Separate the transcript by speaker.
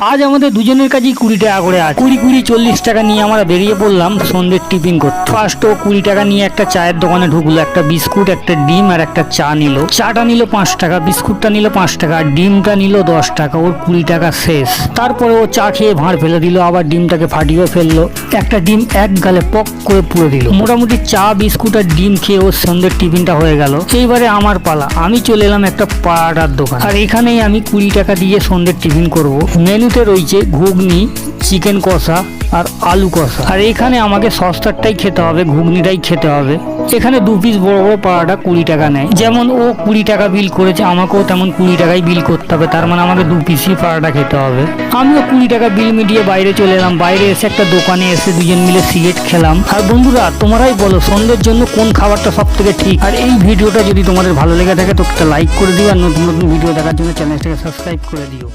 Speaker 1: আজ আমাদের দুজনের কাছেই কুড়ি টাকা করে আছে কুড়ি কুড়ি চল্লিশ টাকা নিয়ে আমরা বেরিয়ে পড়লাম সন্ধ্যের টিফিন করতে। ফার্স্ট ও কুড়ি টাকা নিয়ে একটা চায়ের দোকানে ঢুকলো, একটা বিস্কুট, একটা ডিম আর একটা চা নিল। চাটা নিল পাঁচ টাকা, বিস্কুটটা নিল পাঁচ টাকা ডিমটা নিল দশ টাকা, ওর কুড়ি টাকা শেষ। তারপরে ও চা খেয়ে ভাঁড় ফেলে দিল, আবার ডিমটাকে ফাটিয়ে ফেলল। একটা ডিম এক গালে পক করে পুড়ে দিল। মোটামুটি চা, বিস্কুট আর ডিম খেয়ে ওর সন্ধ্যের টিফিনটা হয়ে গেল। এইবারে আমার পালা। আমি চলে এলাম একটা পাড়ার দোকান। আর এখানেই আমি কুড়ি টাকা দিয়ে সন্ধ্যের টিফিন করব। মেনুতে রয়েছে, ঘুগনি চিকেন কষা আর আলু কষা। আর এখানে আমাকে সস্তারটাই খেতে হবে, ঘুগনিটাই খেতে হবে। এখানে দু পিস বড় বড় পাড়াটা কুড়ি টাকা নেয়। যেমন ও কুড়ি টাকা বিল করেছে, আমাকেও তেমন কুড়ি টাকাই বিল করতে হবে। তার মানে আমাকে দু পিসই পাড়াটা খেতে হবে। আমিও কুড়ি টাকা বিল মিটিয়ে বাইরে চলে এলাম। বাইরে এসে একটা দোকানে এসে দুজন মিলে সিগারেট খেলাম। আর বন্ধুরা, তোমরাই বলো, সন্ধ্যের জন্য কোন খাবারটা সব থেকে ঠিক? আর এই ভিডিওটা যদি তোমাদের ভালো লেগে থাকে, তো একটা লাইক করে দিও। আর নতুন নতুন ভিডিও দেখার জন্য চ্যানেলটাকে সাবস্ক্রাইব করে দিও।